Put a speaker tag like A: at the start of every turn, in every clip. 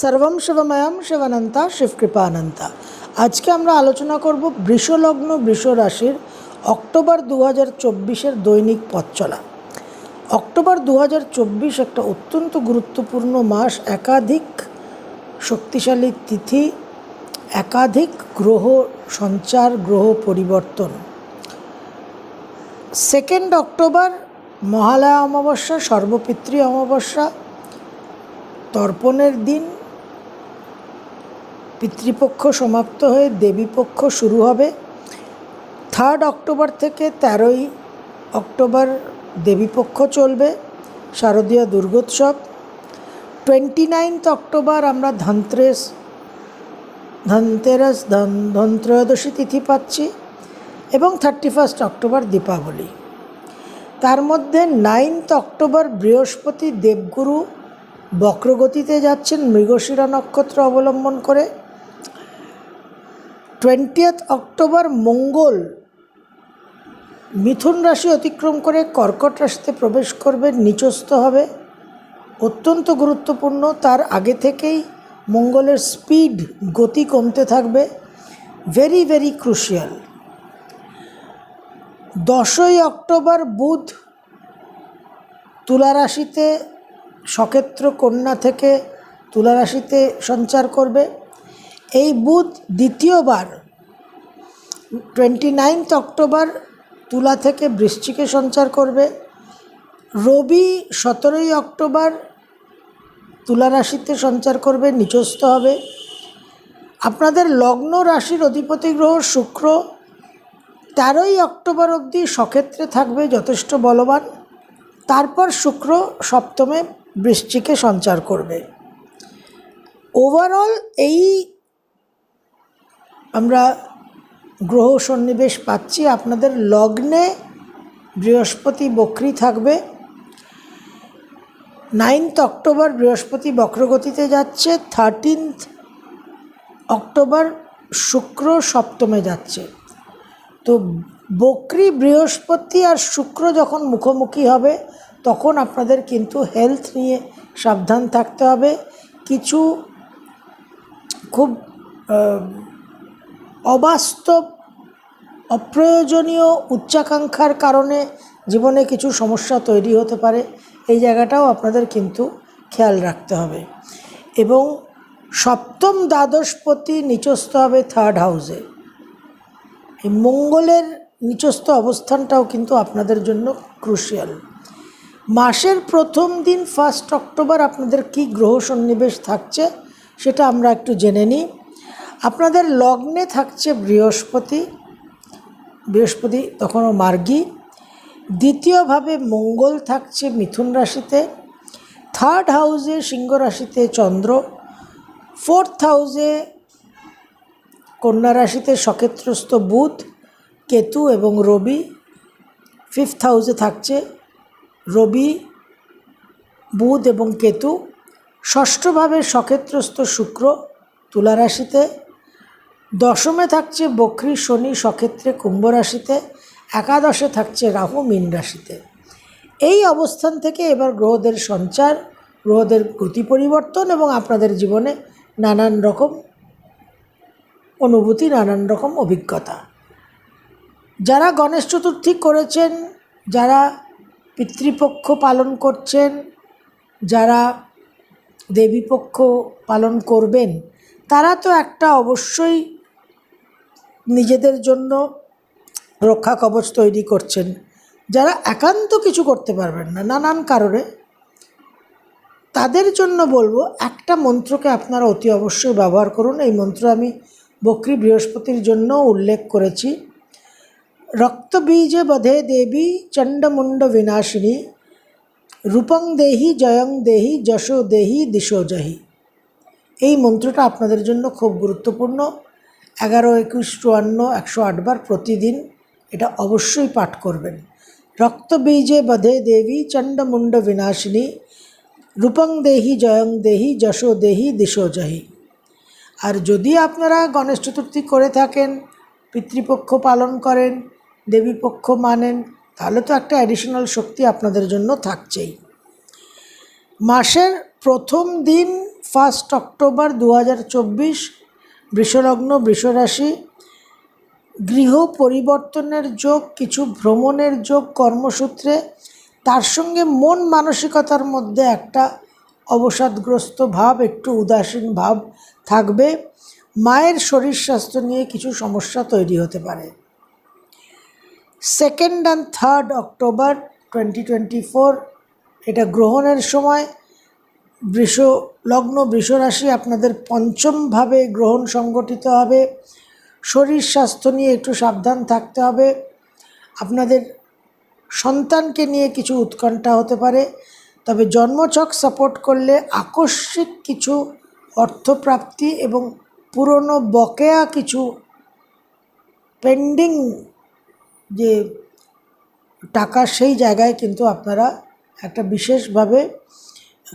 A: সর্বম শিবময়ম শিবানন্তা, শিবকৃপানন্তা। আজকে আমরা আলোচনা করব বৃষলগ্ন বৃষ রাশির অক্টোবর দু হাজার চব্বিশের দৈনিক পথ চলা। অক্টোবর দু হাজার চব্বিশ একটা অত্যন্ত গুরুত্বপূর্ণ মাস, একাধিক শক্তিশালী তিথি, একাধিক গ্রহ সঞ্চার, গ্রহ পরিবর্তন। সেকেন্ড অক্টোবর, মহালয়া অমাবস্যা, সর্বপিতৃ অমাবস্যা, তর্পণের দিন পিতৃপক্ষ সমাপ্ত হয়ে দেবীপক্ষ শুরু হবে। থার্ড অক্টোবর থেকে তেরোই অক্টোবর দেবীপক্ষ চলবে, শারদীয় দুর্গোৎসব। টোয়েন্টি নাইনথ অক্টোবর আমরা ধনত্রেস, ধনতেরাস, ধন, ধনত্রয়োদশী তিথি পাচ্ছি এবং থার্টি ফার্স্ট অক্টোবর দীপাবলি। তার মধ্যে নাইনথ অক্টোবর বৃহস্পতি দেবগুরু বক্রগতিতে যাচ্ছেন মৃগশিরা নক্ষত্র অবলম্বন করে। টোয়েন্টিয়েথ অক্টোবর মঙ্গল, মিথুন রাশি অতিক্রম করে কর্কট রাশিতে প্রবেশ করবে, নিচস্থ হবে। অত্যন্ত গুরুত্বপূর্ণ, তার আগে থেকেই মঙ্গলের স্পিড গতি কমতে থাকবে। ভেরি ভেরি ক্রুশিয়াল দশই অক্টোবর বুধ, তুলা রাশিতে সক্ষেত্র কন্যা থেকে তুলা রাশিতে সঞ্চার করবে। এই বুধ দ্বিতীয়বার টোয়েন্টি নাইনথ অক্টোবর তুলা থেকে বৃশ্চিকে সঞ্চার করবে। রবি সতেরোই অক্টোবর তুলা রাশিতে সঞ্চার করবে, নিচস্থ হবে। আপনাদের লগ্ন রাশির অধিপতি গ্রহ শুক্র, তেরোই অক্টোবর অবধি সক্ষেত্রে থাকবে, যথেষ্ট বলবান। তারপর শুক্র সপ্তমে বৃশ্চিকে সঞ্চার করবে। ওভারঅল এই আমরা গ্রহ সন্নিবেশ পাচ্ছি, আপনাদের লগ্নে বৃহস্পতি বক্রি থাকবে। নাইনথ অক্টোবর বৃহস্পতি বক্রগতিতে যাচ্ছে থার্টিনথ অক্টোবর শুক্র সপ্তমে যাচ্ছে। তো বক্রি বৃহস্পতি আর শুক্র যখন মুখোমুখি হবে, তখন আপনাদের কিন্তু হেলথ নিয়ে সাবধান থাকতে হবে। কিছু খুব অবাস্তব, অপ্রয়োজনীয় উচ্চাকাঙ্ক্ষার কারণে জীবনে কিছু সমস্যা তৈরি হতে পারে। এই জায়গাটাও আপনাদের কিন্তু খেয়াল রাখতে হবে। এবং সপ্তম দ্বাদশপতি নিচস্থ হবে থার্ড হাউসে এই মঙ্গলের নিচস্থ অবস্থানটাও কিন্তু আপনাদের জন্য ক্রুশিয়াল মাসের প্রথম দিন ফার্স্ট অক্টোবর আপনাদের কি গ্রহ সন্নিবেশ থাকছে সেটা আমরা একটু জেনে নিই। আপনাদের লগ্নে থাকছে বৃহস্পতি বৃহস্পতি তখনও মার্গী। দ্বিতীয়ভাবে মঙ্গল থাকছে মিথুন রাশিতে, থার্ড হাউসে সিংহ রাশিতে চন্দ্র, ফোর্থ হাউসে কন্যা রাশিতে সক্ষেত্রস্থ বুধ, কেতু এবং রবি। ফিফথ হাউসে থাকছে রবি, বুধ এবং কেতু। ষষ্ঠভাবে সক্ষেত্রস্থ শুক্র তুলা রাশিতে দশমে থাকছে বক্রী শনি সক্ষেত্রে কুম্ভ রাশিতে, একাদশে থাকছে রাহু মীন রাশিতে। এই অবস্থান থেকে এবার গ্রহদের সঞ্চার, গ্রহদের গতি পরিবর্তন এবং আপনাদের জীবনে নানান রকম অনুভূতি, নানান রকম অভিজ্ঞতা। যারা গণেশ চতুর্থী করেছেন, যারা পিতৃপক্ষ পালন করছেন, যারা দেবীপক্ষ পালন করবেন, তারা তো একটা অবশ্যই নিজেদের জন্য রক্ষা কবচ তৈরি করছেন। যারা একান্ত কিছু করতে পারবেন না, নানান কারণে। তাদের জন্য বলব, একটা মন্ত্রকে আপনারা অতি অবশ্যই ব্যবহার করুন। এই মন্ত্র আমি বক্রী বৃহস্পতির জন্য উল্লেখ করেছি। রক্তবীজে বধে দেবী চণ্ডমুণ্ড বিনাশিনী, রূপং দেহি জয়ং দেহি যশো দেহি দিশো জহি। এই মন্ত্রটা আপনাদের জন্য খুব গুরুত্বপূর্ণ। এগারো একুশ চুয়ান্ন একশো আটবার প্রতিদিন এটা অবশ্যই পাঠ করবেন। রক্তবীজে বধে দেবী চণ্ডমুণ্ড বিনাশিনী, রূপং দেহি জয়ং দেহি যশো দেহি দিশো জহি। আর যদি আপনারা গণেশ চতুর্থী করে থাকেন, পিতৃপক্ষ পালন করেন, দেবীপক্ষ মানেন, তাহলে তো একটা অ্যাডিশনাল শক্তি আপনাদের জন্য থাকছেই। মাসের প্রথম দিন ফার্স্ট অক্টোবর দু হাজার চব্বিশ বৃষলগ্ন, বৃষরাশি, গৃহ পরিবর্তনের যোগ, কিছু ভ্রমণের যোগ, কর্মসূত্রে, তার সঙ্গে মন মানসিকতার মধ্যে একটা অবসাদগ্রস্ত ভাব, একটু উদাসীন ভাব থাকবে। মায়ের শরীর স্বাস্থ্য নিয়ে কিছু সমস্যা তৈরি হতে পারে। Second and third October twenty twenty four এটা গ্রহণের সময়। বৃষ, লগ্ন বৃষরাশি আপনাদের পঞ্চমভাবে গ্রহণ সংগঠিত হবে। শরীর স্বাস্থ্য নিয়ে একটু সাবধান থাকতে হবে। আপনাদের সন্তানকে নিয়ে কিছু উৎকণ্ঠা হতে পারে। তবে জন্মছক সাপোর্ট করলে আকস্মিক কিছু অর্থপ্রাপ্তি এবং পুরনো বকেয়া কিছু পেন্ডিং যে টাকা সেই জায়গায় কিন্তু আপনারা একটা বিশেষভাবে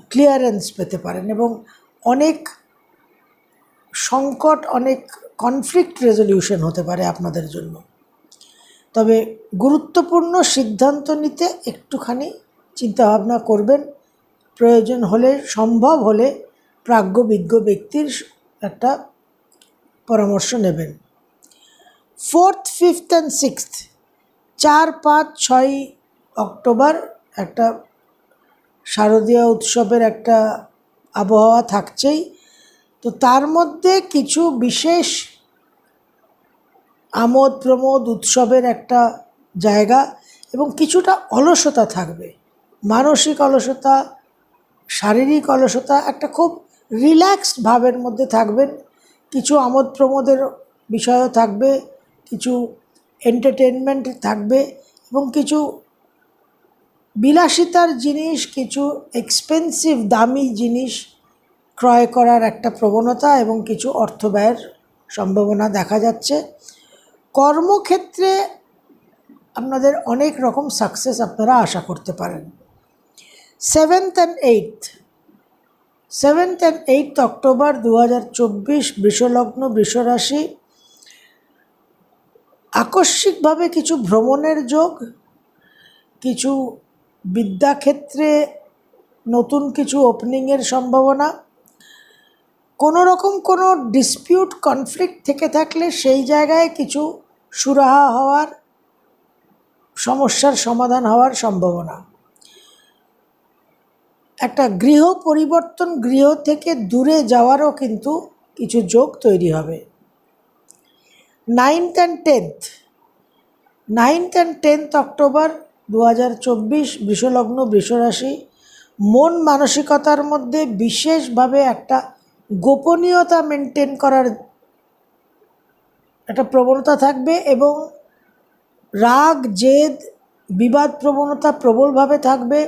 A: ক্লিয়ারেন্স পেতে পারেন এবং অনেক সংকট, অনেক কনফ্লিক্ট রেজলিউশন হতে পারে আপনাদের জন্য। তবে গুরুত্বপূর্ণ সিদ্ধান্ত নিতে একটুখানি চিন্তাভাবনা করবেন। প্রয়োজন হলে, সম্ভব হলে প্রাজ্ঞবিজ্ঞ ব্যক্তির একটা পরামর্শ নেবেন। ফোর্থ, ফিফথ অ্যান্ড সিক্সথ, চার, পাঁচ, ছয় অক্টোবর একটা শারদীয় উৎসবের একটা আবহাওয়া থাকছেই। তো তার মধ্যে কিছু বিশেষ আমোদ প্রমোদ উৎসবের একটা জায়গা এবং কিছুটা অলসতা থাকবে। মানসিক অলসতা, শারীরিক অলসতা একটা খুব রিল্যাক্সড ভাবের মধ্যে থাকবেন। কিছু আমোদ প্রমোদের বিষয়ও থাকবে, কিছু এন্টারটেনমেন্ট থাকবে এবং কিছু বিলাসিতার জিনিস, কিছু এক্সপেন্সিভ দামি জিনিস ক্রয় করার একটা প্রবণতা এবং কিছু অর্থ ব্যয়ের সম্ভাবনা দেখা যাচ্ছে। কর্মক্ষেত্রে আপনাদের অনেক রকম সাকসেস আপনারা আশা করতে পারেন। Seventh and eighth seventh and eighth October দু হাজার চব্বিশ, বৃষলগ্ন, বৃষরাশি, আকস্মিকভাবে কিছু ভ্রমণের যোগ, কিছু বিদ্যাক্ষেত্রে নতুন কিছু ওপেনিংয়ের সম্ভাবনা। কোনো রকম কোনো ডিসপিউট কনফ্লিক্ট থেকে থাকলে সেই জায়গায় কিছু সুরাহা হওয়ার, সমস্যার সমাধান হওয়ার সম্ভাবনা। একটা গৃহ পরিবর্তন গৃহ থেকে দূরে যাওয়ারও কিন্তু কিছু যোগ তৈরি হবে। Ninth and tenth ninth and tenth October দু হাজার চব্বিশ বৃষলগ্ন বৃষরাশি, মন মানসিকতার মধ্যে বিশেষভাবে একটা গোপনীয়তা মেনটেন করার একটা প্রবণতা থাকবে এবং রাগ, জেদ, বিবাদ প্রবণতা প্রবলভাবে থাকবে।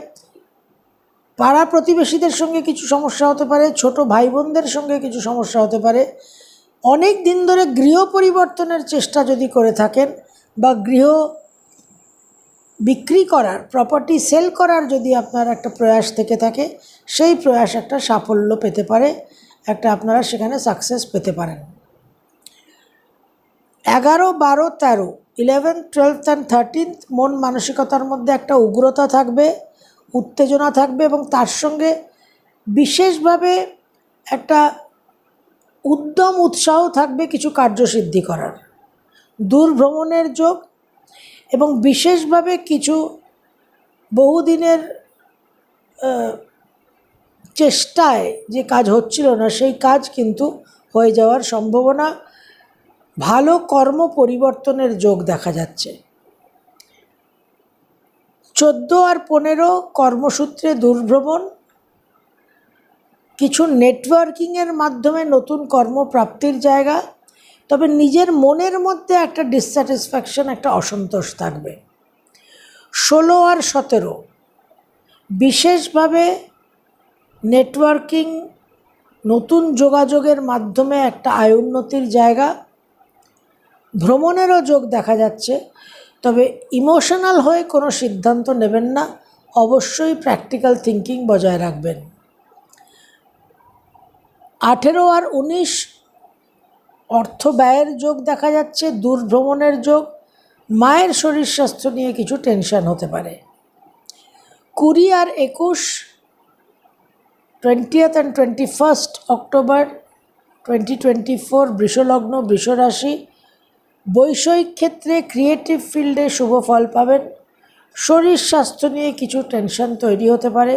A: পাড়া প্রতিবেশীদের সঙ্গে কিছু সমস্যা হতে পারে, ছোট ভাই বোনদের সঙ্গে কিছু সমস্যা হতে পারে। অনেক দিন ধরে গৃহ পরিবর্তনের চেষ্টা যদি করে থাকেন বা গৃহ বিক্রি করার প্রপার্টি সেল করার যদি আপনার একটা প্রয়াস থেকে থাকে, সেই প্রয়াস একটা সাফল্য পেতে পারে, একটা আপনারা সেখানে সাকসেস পেতে পারেন। এগারো, বারো, তেরো ইলেভেন টুয়েলভ অ্যান্ড থার্টিনথ মন মানসিকতার মধ্যে একটা উগ্রতা থাকবে, উত্তেজনা থাকবে এবং তার সঙ্গে বিশেষভাবে একটা উদ্যম উৎসাহ থাকবে কিছু কার্যসিদ্ধি করার। দূর ভ্রমণের যোগ এবং বিশেষভাবে কিছু বহুদিনের চেষ্টায় যে কাজ হচ্ছিল না, সেই কাজ কিন্তু হয়ে যাওয়ার সম্ভাবনা, ভালো কর্ম পরিবর্তনের যোগ দেখা যাচ্ছে। চোদ্দ আর পনেরো কর্মসূত্রে দুর্ভ্রমণ, কিছু নেটওয়ার্কিংয়ের মাধ্যমে নতুন কর্মপ্রাপ্তির জায়গা তবে নিজের মনের মধ্যে একটা ডিসস্যাটিসফ্যাকশন একটা অসন্তোষ থাকবে। ষোলো আর সতেরো, বিশেষভাবে নেটওয়ার্কিং নতুন যোগাযোগের মাধ্যমে একটা আয় উন্নতির জায়গা। ভ্রমণেরও যোগ দেখা যাচ্ছে, তবে ইমোশনাল হয়ে কোনো সিদ্ধান্ত নেবেন না, অবশ্যই প্র্যাকটিক্যাল থিঙ্কিং বজায় রাখবেন। আঠেরো আর উনিশ অর্থ ব্যয়ের যোগ দেখা যাচ্ছে, দূরভ্রমণের যোগ, মায়ের শরীর স্বাস্থ্য নিয়ে কিছু টেনশন হতে পারে। কুড়ি আর একুশ twentieth and twenty first October twenty twenty four বৃষলগ্ন, বৃষরাশি, বৈষয়িক ক্ষেত্রে ক্রিয়েটিভ ফিল্ডে শুভ ফল পাবেন। শরীর স্বাস্থ্য নিয়ে কিছু টেনশন তৈরি হতে পারে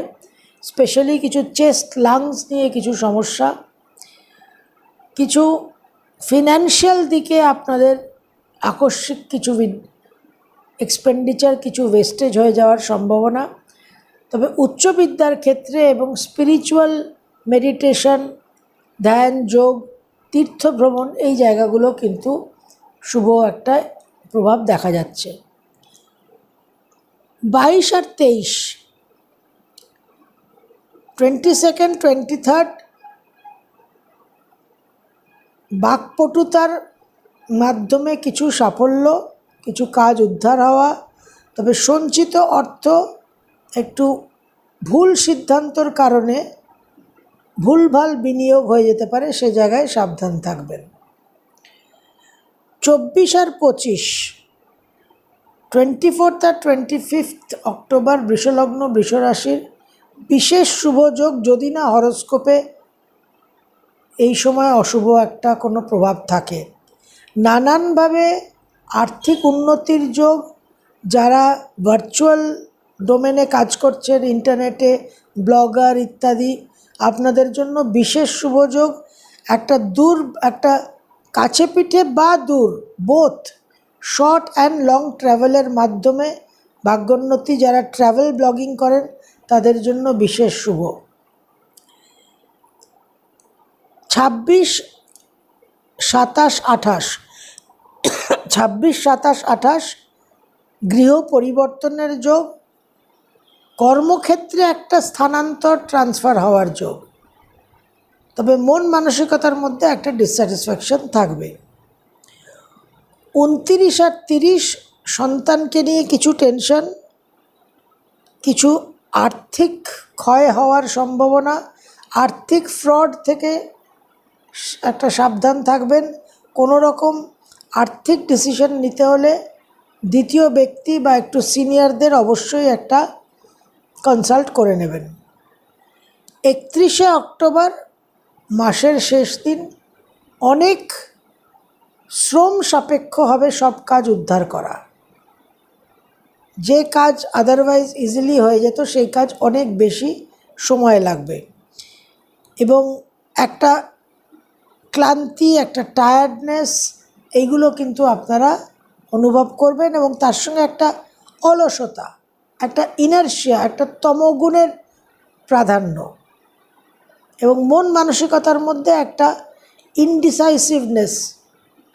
A: স্পেশালি কিছু চেস্ট লাংস নিয়ে কিছু সমস্যা। কিছু ফিনান্সিয়াল দিকে আপনাদের আকস্মিক কিছু এক্সপেন্ডিচার কিছু ওয়েস্টেজ হয়ে যাওয়ার সম্ভাবনা। তবে উচ্চবিদ্যার ক্ষেত্রে এবং স্পিরিচুয়াল মেডিটেশন ধ্যান, যোগ, তীর্থ ভ্রমণ এই জায়গাগুলো কিন্তু শুভ একটা প্রভাব দেখা যাচ্ছে। বাইশ আর তেইশ টোয়েন্টি সেকেন্ড টোয়েন্টি থার্ড বাকপটুতার মাধ্যমে কিছু সাফল্য, কিছু কাজ উদ্ধার হওয়া, তবে সঞ্চিত অর্থ একটু ভুল সিদ্ধান্তর কারণে ভুলভাল বিনিয়োগ হয়ে যেতে পারে, সে জায়গায় সাবধান থাকবেন। চব্বিশ আর পঁচিশ টোয়েন্টি ফোর্থ আর টোয়েন্টি ফিফথ অক্টোবর বৃষলগ্ন বৃষরাশির বিশেষ শুভযোগ যদি না হরস্কোপে এই সময় অশুভ একটা কোনো প্রভাব থাকে। নানানভাবে আর্থিক উন্নতির যোগ, যারা ভার্চুয়াল ডোমেনে কাজ করছেন ইন্টারনেটে ব্লগার ইত্যাদি, আপনাদের জন্য বিশেষ শুভযোগ একটা দূর, একটা কাছে পিঠে বা দূর বোথ শর্ট অ্যান্ড লং ট্রাভেলের মাধ্যমে ভাগ্যোন্নতি, যারা ট্রাভেল ব্লগিং করেন, তাদের জন্য বিশেষ শুভ। ছাব্বিশ সাতাশ আঠাশ, ছাব্বিশ সাতাশ আঠাশ, গৃহ পরিবর্তনের যোগ, কর্মক্ষেত্রে একটা স্থানান্তর ট্রান্সফার হওয়ার যোগ। তবে মন মানসিকতার মধ্যে একটা ডিসস্যাটিসফ্যাকশন থাকবে। উনতিরিশ আর তিরিশ সন্তানকে নিয়ে কিছু টেনশন কিছু আর্থিক ক্ষয় হওয়ার সম্ভাবনা, আর্থিক ফ্রড থেকে একটা সাবধান থাকবেন। কোনো রকম আর্থিক ডিসিশন নিতে হলে দ্বিতীয় ব্যক্তি বা একটু সিনিয়রদের অবশ্যই একটা কনসাল্ট করে নেবেন। একত্রিশে অক্টোবর মাসের শেষ দিন অনেক শ্রম সাপেক্ষ হবে সব কাজ উদ্ধার করা। যে কাজ আদারওয়াইজ ইজিলি হয়ে যেত সেই কাজ অনেক বেশি সময় লাগবে। এবং একটা ক্লান্তি, একটা টায়ার্ডনেস এইগুলো কিন্তু আপনারা অনুভব করবেন এবং তার সঙ্গে একটা অলসতা, একটা ইনার্শিয়া একটা তমগুণের প্রাধান্য এবং মন মানসিকতার মধ্যে একটা ইনডিসাইসিভনেস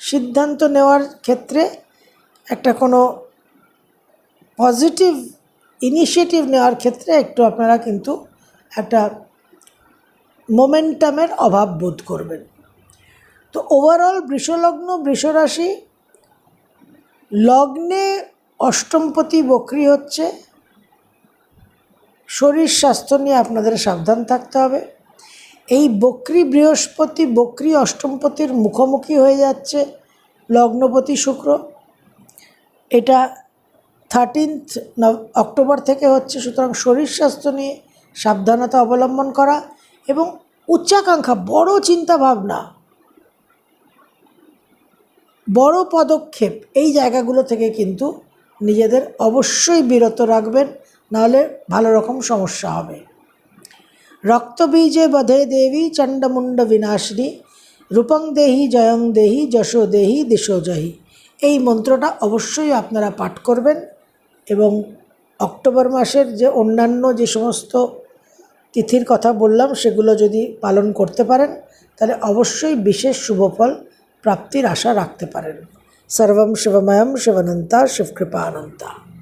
A: সিদ্ধান্ত নেওয়ার ক্ষেত্রে একটা কোনো পজিটিভ ইনিশিয়েটিভ নেওয়ার ক্ষেত্রে একটু আপনারা কিন্তু একটা মোমেন্টামের অভাব বোধ করবেন। তো ওভারঅল বৃষলগ্ন, বৃষরাশি, লগ্নে অষ্টমপতি বক্রি হচ্ছে। শরীর স্বাস্থ্য নিয়ে আপনাদের সাবধান থাকতে হবে। এই বক্রি বৃহস্পতি, বক্রি অষ্টমপতির মুখোমুখি হয়ে যাচ্ছে লগ্নপতি শুক্র। এটা থার্টিনথ অক্টোবর থেকে হচ্ছে, সুতরাং শরীর স্বাস্থ্য নিয়ে সাবধানতা অবলম্বন করা এবং উচ্চাকাঙ্ক্ষা, বড় চিন্তা ভাবনা বড় পদক্ষেপ এই জায়গাগুলো থেকে কিন্তু নিজেদের অবশ্যই বিরত রাখবেন, নাহলে ভালো রকম সমস্যা হবে। রক্তবীজে বধে দেবী চণ্ডমুণ্ড বিনাশিনী, রূপং দেহি জয়ং দেহি যশো দেহি দিশো জহি এই মন্ত্রটা অবশ্যই আপনারা পাঠ করবেন এবং অক্টোবর মাসের যে অন্যান্য যে সমস্ত তিথির কথা বললাম, সেগুলো যদি পালন করতে পারেন, তাহলে অবশ্যই বিশেষ শুভফল প্রাপ্তির আশা রাখতে পারেন। সর্বম শিবময়ম শিবানন্তা শিবকৃপানন্তা।